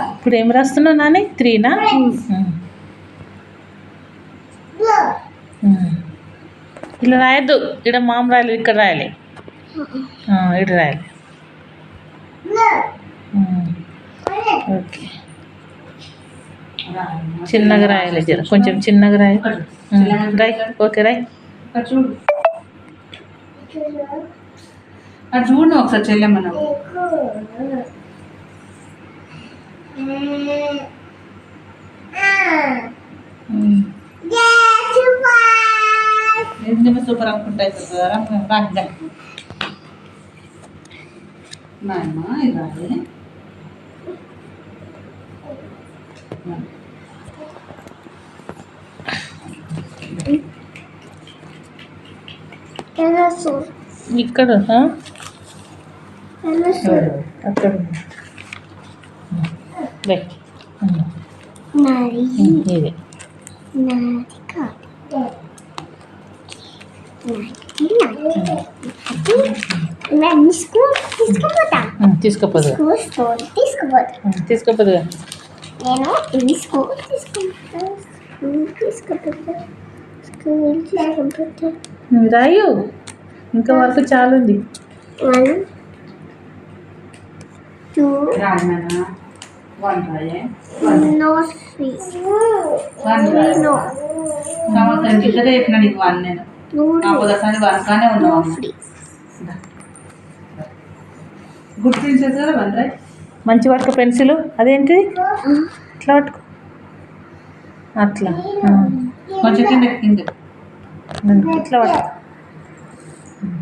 ఇప్పుడు ఏం రాస్తున్నావు నాని? త్రీనా? ఇలా రాయద్దు. ఇక్కడ మామ రాయాలి ఇక్కడ రాయాలి. ఆ, ఇక్కడ రాయాలి. ఉమ్. ఓకే. చిన్నగా రాయాలి జర. కొంచెం చిన్నగా రాయి. ఉమ్, రాయ్. ఓకే రాయ్. చూడు. ఒకసారి చెల్లెమ్మను ఉమ్. ఏంటంటే సూపర్ అనుకుంటా రాగా నాయమ్మ ఇది రాలే ఇక్కడ ఆ? అక్కడ ఉంది. రే. ఉమ్. ఉమ్, ఇది తీసుకోపోదు తీసుకోపోదు నేను స్కూల్ స్కూల్ తీసుకుపోతా స్కూల్ రాయు ఇంకా వరకు చాలా ఉంది వన్ టూ సంవత్సరం కిందటే చెప్పిన నీకు వన్ నేను ఒకసారి వన్ కానే ఉన్నావు త్రీ గుడ్ ప్రిన్సెస్ కదా వన్ రాయ్ మంచి పట్టుకో పెన్సిల్. అదేంటి? ఇట్లా పట్టుకో. అట్లా. కొంచెం కింద కింద. ఇట్లా పట్టుకో. ఉమ్.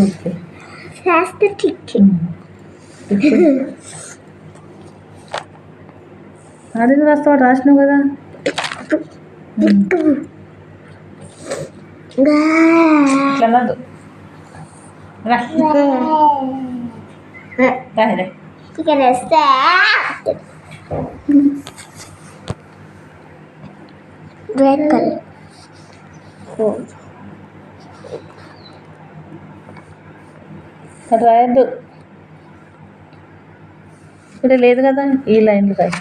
ఓకే ఫాస్ట్ టిక్ ఉమ్. ఇప్పుడు ఆడేది రాస్తావా రాసినావు కదా ఉమ్. ఇట్లా అనద్దు రా రా రా. ఇక్కడ రాయద్దు. ఇక్కడ లేదు కదా ఈ లైన్లు రాయి